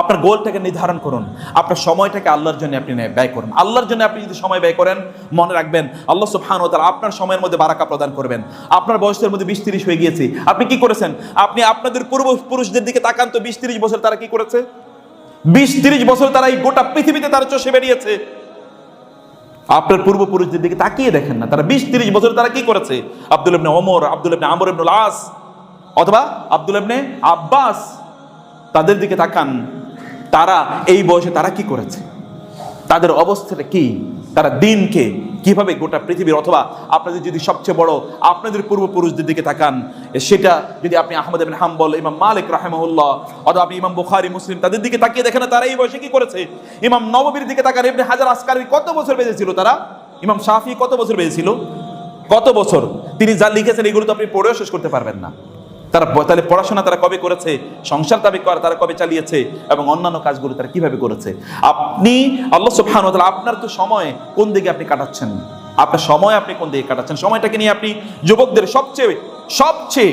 আপনার গোলটাকে নির্ধারণ করুন। আপনার সময়টাকে আল্লাহর জন্য আপনি ব্যয় করুন। আল্লাহর জন্য আপনি যদি সময় ব্যয় করেন, মনে রাখবেন, আল্লাহ সুবহান ও তাআলা আপনার সময়ের মধ্যে বারাকা প্রদান করবেন। আপনার বয়সের মধ্যে বিশ তিরিশ হয়ে গিয়েছে। আপনি কি করেছেন? আপনি আপনাদের পূর্বপুরুষদের দিকে তাকান তো বিশ তিরিশ বছর তারা কি করেছে? বিশ তিরিশ বছর তারা এই গোটা পৃথিবীতে তারা চষে বেরিয়েছে। আপনার পূর্বপুরুষদের দিকে তাকিয়ে দেখেন না, তারা বিশ তিরিশ বছর তারা কি করেছে? আব্দুল ইবনে ওমর, আব্দুল ইবনে আমর ইবনুল আস, অথবা আব্দুল ইবনে আব্বাস। তাদের দিকে তাকান, তারা এই বয়সে তারা কি করেছে? তাদের অবস্থাটা কি? তারা দিনকে কীভাবে গোটা পৃথিবীর অথবা আপনাদের যদি সবচেয়ে বড় আপনাদের পূর্বপুরুষদের দিকে তাকান, সেটা যদি আপনি আহমদ ইবনে হাম্বল, ইমাম মালিক রাহিমাহুল্লাহ অথবা আপনি ইমাম বুখারি, মুসলিম, তাদের দিকে তাকিয়ে দেখেন তারা এই বয়সে কি করেছে? ইমাম নববীর দিকে তাকান, ইবনে হাজার আসকারি কত বছর বেঁচেছিল তারা? ইমাম শাফি কত বছর বেঁচেছিল? কত বছর? তিনি যা লিখেছেন এগুলো তো আপনি পড়েও শেষ করতে পারবেন না। তারা তাহলে পড়াশোনা তারা কবে করেছে? সংসার তাবে করা তারা কবে চালিয়েছে? এবং অন্যান্য কাজগুলো তারা কীভাবে করেছে? আপনি, আল্লাহ সুবহানাহু ওয়া আপনার তো সময় কোন দিকে আপনি কাটাচ্ছেন? আপনার সময় আপনি কোন দিকে কাটাচ্ছেন? সময়টাকে নিয়ে আপনি যুবকদের সবচেয়ে সবচেয়ে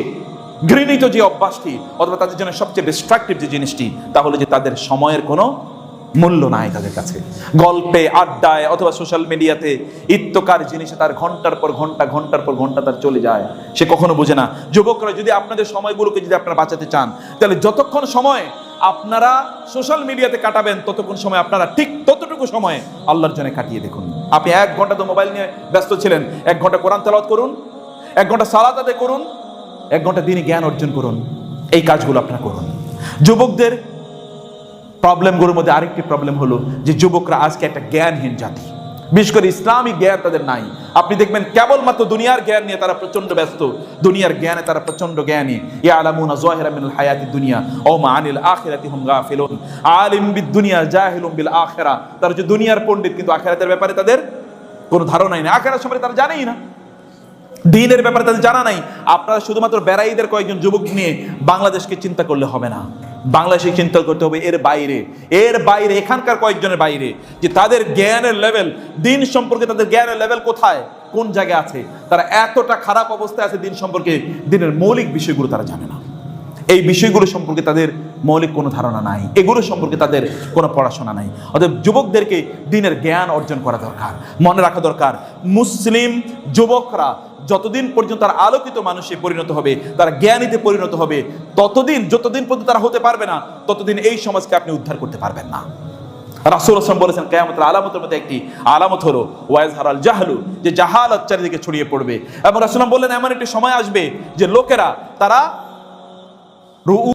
ঘৃণিত যে অভ্যাসটি অথবা তাদের জন্য সবচেয়ে ডিস্ট্রাকটিভ যে জিনিসটি তাহলে যে তাদের সময়ের কোনো মূল্য নাই তাদের কাছে। গল্পে, আড্ডায় অথবা সোশ্যাল মিডিয়াতে ইত্যকার জিনিসে তার ঘণ্টার পর ঘণ্টা, ঘণ্টার পর ঘণ্টা তার চলে যায়। সে কখনো বোঝে না। যুবকরা, যদি আপনাদের সময়গুলোকে যদি আপনারা বাঁচাতে চান, তাহলে যতক্ষণ সময় আপনারা সোশ্যাল মিডিয়াতে কাটাবেন, ততক্ষণ সময় আপনারা ঠিক ততটুকু সময় আল্লাহর জন্য কাটিয়ে দেখুন। আপনি এক ঘণ্টা তো মোবাইল নিয়ে ব্যস্ত ছিলেন। এক ঘণ্টা কোরআন তেলাওয়াত করুন, এক ঘণ্টা সালাত আদায় করুন, এক ঘণ্টা দিনে জ্ঞান অর্জন করুন। এই কাজগুলো আপনারা করুন। যুবকদের প্রবলেমগুলোর মধ্যে আরেকটি প্রবলেম হলো যে যুবকরা আজকে একটা জ্ঞানহীন জাতি। বিশেষ করে ইসলামী জ্ঞান তাদের নাই। আপনি দেখবেন কেবলমাত্র দুনিয়ার জ্ঞান নিয়ে তারা প্রচণ্ড ব্যস্ত। দুনিয়ার জ্ঞানে তারা প্রচণ্ড জ্ঞানী। আখিরা। তারা যে দুনিয়ার পণ্ডিত, কিন্তু আখিরাতের ব্যাপারে তাদের কোনো ধারণাই নেই। আখিরাত সম্পর্কে তারা জানেই না। দিনের ব্যাপারে তাদের জানা নাই। আপনারা শুধুমাত্র বেড়াইদের কয়েকজন যুবক নিয়ে বাংলাদেশকে চিন্তা করলে হবে না। বাংলাদেশে চিন্তা করতে হবে এর বাইরে। এর বাইরে, এখানকার কয়েকজনের বাইরে। যে তাদের জ্ঞানের লেভেল দিন সম্পর্কে তাদের জ্ঞানের লেভেল কোথায়? কোন জায়গায় আছে? তারা এতটা খারাপ অবস্থায় আছে দিন সম্পর্কে, দিনের মৌলিক বিষয়গুলো তারা জানে না। এই বিষয়গুলো সম্পর্কে তাদের মৌলিক কোনো ধারণা নাই। এগুলো সম্পর্কে তাদের কোনো পড়াশোনা নাই। অতএব যুবকদেরকে দিনের জ্ঞান অর্জন করা দরকার, মনে রাখা দরকার। মুসলিম যুবকরা যতদিন পর্যন্ত তারা আলোকিত মানুষে পরিণত হবে, তারা জ্ঞানীতে পরিণত হবে, ততদিন, যতদিন পর্যন্ত তারা হতে পারবে না, ততদিন এই সমাজকে আপনি উদ্ধার করতে পারবেন না। রাসুল আসলাম বলেছেন, কেয়ামতের আলামতের মধ্যে একটি আলামত হলো ওয়াইজ হারাল জাহালু, যে জাহালত চারিদিকে ছড়িয়ে পড়বে। এবং রাসুলাম বললেন, এমন একটি সময় আসবে যে লোকেরা, তারা